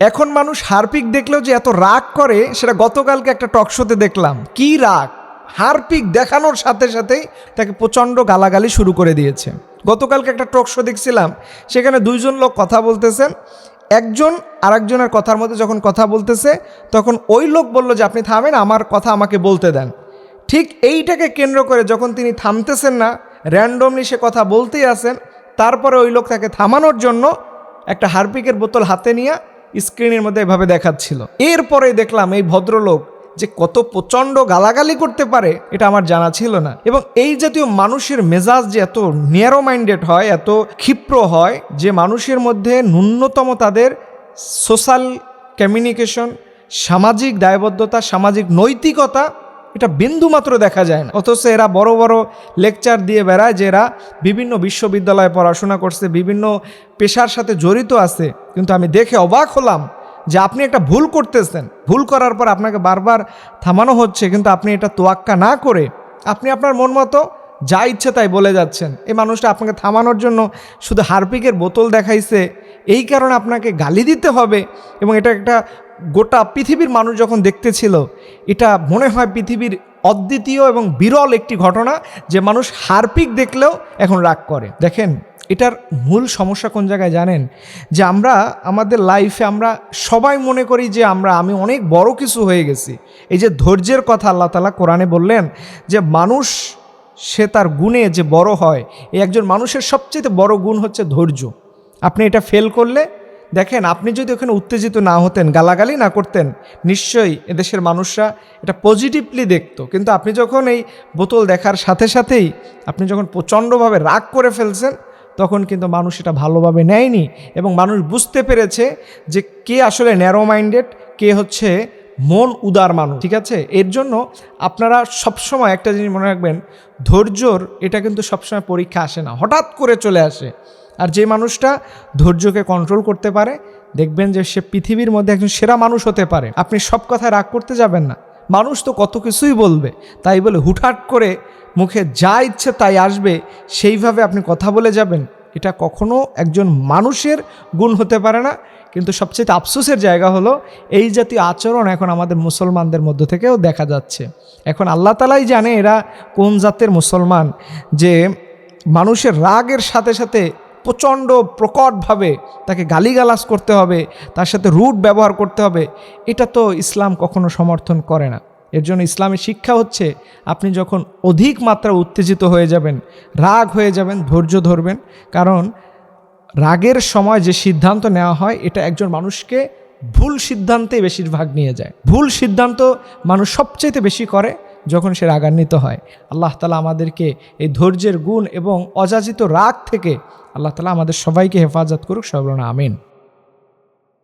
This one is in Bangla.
এখন মানুষ হারপিক দেখলেও যে এত রাগ করে, সেটা গতকালকে একটা টক শোতে দেখলাম। কি রাগ? হারপিক দেখানোর সাথে সাথেই তাকে প্রচণ্ড গালাগালি শুরু করে দিয়েছে। গতকালকে একটা টক শো দেখছিলাম, সেখানে দুইজন লোক কথা বলতেছেন। একজন আরেকজনের কথার মধ্যে যখন কথা বলতেছে, তখন ওই লোক বলল যে, আপনি থামেন, আমার কথা আমাকে বলতে দেন। ঠিক এইটাকে কেন্দ্র করে যখন তিনি থামতেছেন না র্যান্ডমলি সে কথা বলতেই আসেন তারপরে ওই লোক তাকে থামানোর জন্য একটা হারপিকের বোতল হাতে নিয়ে স্ক্রিনের মধ্যে এভাবে দেখাচ্ছিল। এরপরে দেখলাম এই ভদ্রলোক যে কত প্রচণ্ড গালাগালি করতে পারে, এটা আমার জানা ছিল না। এবং এই জাতীয় মানুষের মেজাজ যে এত নিয়ারো মাইন্ডেড হয়, এত ক্ষিপ্র হয়, যে মানুষের মধ্যে ন্যূনতম তাদের সোশ্যাল কমিউনিকেশন সামাজিক দায়বদ্ধতা, সামাজিক নৈতিকতা, এটা বিন্দুমাত্র দেখা যায় না। অথচ এরা বড় বড় লেকচার দিয়ে বেড়ায় যে এরা বিভিন্ন বিশ্ববিদ্যালয়ে পড়াশোনা করছে, বিভিন্ন পেশার সাথে জড়িত আছে। কিন্তু আমি দেখে অবাক হলাম যে আপনি একটা ভুল করতেছেন। ভুল করার পর আপনাকে বারবার থামানো হচ্ছে, কিন্তু আপনি এটা তোয়াক্কা না করে আপনি আপনার মন মতো যা ইচ্ছে তাই বলে যাচ্ছেন। এই মানুষটা আপনাকে থামানোর জন্য শুধু হারপিকের বোতল দেখাইছে, এই কারণে আপনাকে গালি দিতে হবে এবং এটা একটা গোটা পৃথিবীর মানুষ যখন দেখতেছিল, এটা মনে হয় পৃথিবীর অদ্বিতীয় এবং বিরল একটি ঘটনা যে মানুষ হারপিক দেখলেও এখন রাগ করে। দেখেন এটার মূল সমস্যা কোন জায়গায় জানেন? যে আমরা, আমাদের লাইফে আমরা সবাই মনে করি যে আমরা, আমি অনেক বড় কিছু হয়ে গেছি। এই যে ধৈর্যের কথা আল্লাহ তালা কোরআনে বললেন যে মানুষ, সে তার গুণে যে বড় হয়, এই একজন মানুষের সবচেয়ে বড় গুণ হচ্ছে ধৈর্য। আপনি এটা ফেল করলে, দেখেন, আপনি যদি ওখানে উত্তেজিত না হতেন, গালাগালি না করতেন, নিশ্চয়ই এদেশের মানুষরা এটা পজিটিভলি দেখতো। কিন্তু আপনি যখন এই বোতল দেখার সাথে সাথেই, আপনি যখন প্রচণ্ডভাবে রাগ করে ফেলছেন তখন কিন্তু মানুষ এটা ভালোভাবে নেয়নি এবং মানুষ বুঝতে পেরেছে যে কে আসলে ন্যারো মাইন্ডেড কে হচ্ছে মন উদার মানুষ, ঠিক আছে? এর জন্য আপনারা সবসময় একটা জিনিস মনে রাখবেন, ধৈর্যর এটা কিন্তু সবসময় পরীক্ষা আসে না, হঠাৎ করে চলে আসে। আর যে মানুষটা ধৈর্যকে কন্ট্রোল করতে পারে, দেখবেন যে সে পৃথিবীর মধ্যে একজন সেরা মানুষ হতে পারে। আপনি সব কথায় রাগ করতে যাবেন না। মানুষ তো কত কিছুই বলবে, তাই বলে হুটহাট করে মুখে যা ইচ্ছে তাই আসবে, সেইভাবে আপনি কথা বলে যাবেন। এটা কখনো একজন মানুষের গুণ হতে পারে না। কিন্তু সবচেয়ে আফসোসের জায়গা হলো, এই জাতীয় আচরণ এখন আমাদের মুসলমানদের মধ্য থেকেও দেখা যাচ্ছে। এখন আল্লাহ তালাই জানে এরা কোন জাতের মুসলমান, যে মানুষের রাগের সাথে সাথে প্রচণ্ড প্রকটভাবে তাকে গালিগালাজ করতে হবে, তার সাথে রুট ব্যবহার করতে হবে। এটা তো ইসলাম কখনো সমর্থন করে না। এর জন্য ইসলামের শিক্ষা হচ্ছে আপনি যখন অধিক মাত্রা উত্তেজিত হয়ে যাবেন, রাগ হয়ে যাবেন, ধৈর্য ধরবেন, কারণ রাগের সময় যে সিদ্ধান্ত নেওয়া হয়, এটা একজন মানুষকে ভুল সিদ্ধান্তে বেশিরভাগ নিয়ে যায়। ভুল সিদ্ধান্ত মানুষ সবচেয়ে বেশি করে যখন সে রাগান্বিত হয়। আল্লাহ তালা আমাদেরকে এই ধৈর্যের গুণ এবং অযাচিত রাগ থেকে আল্লাহ তালা আমাদের সবাইকে হেফাজত করুক সর্বনা আমিন।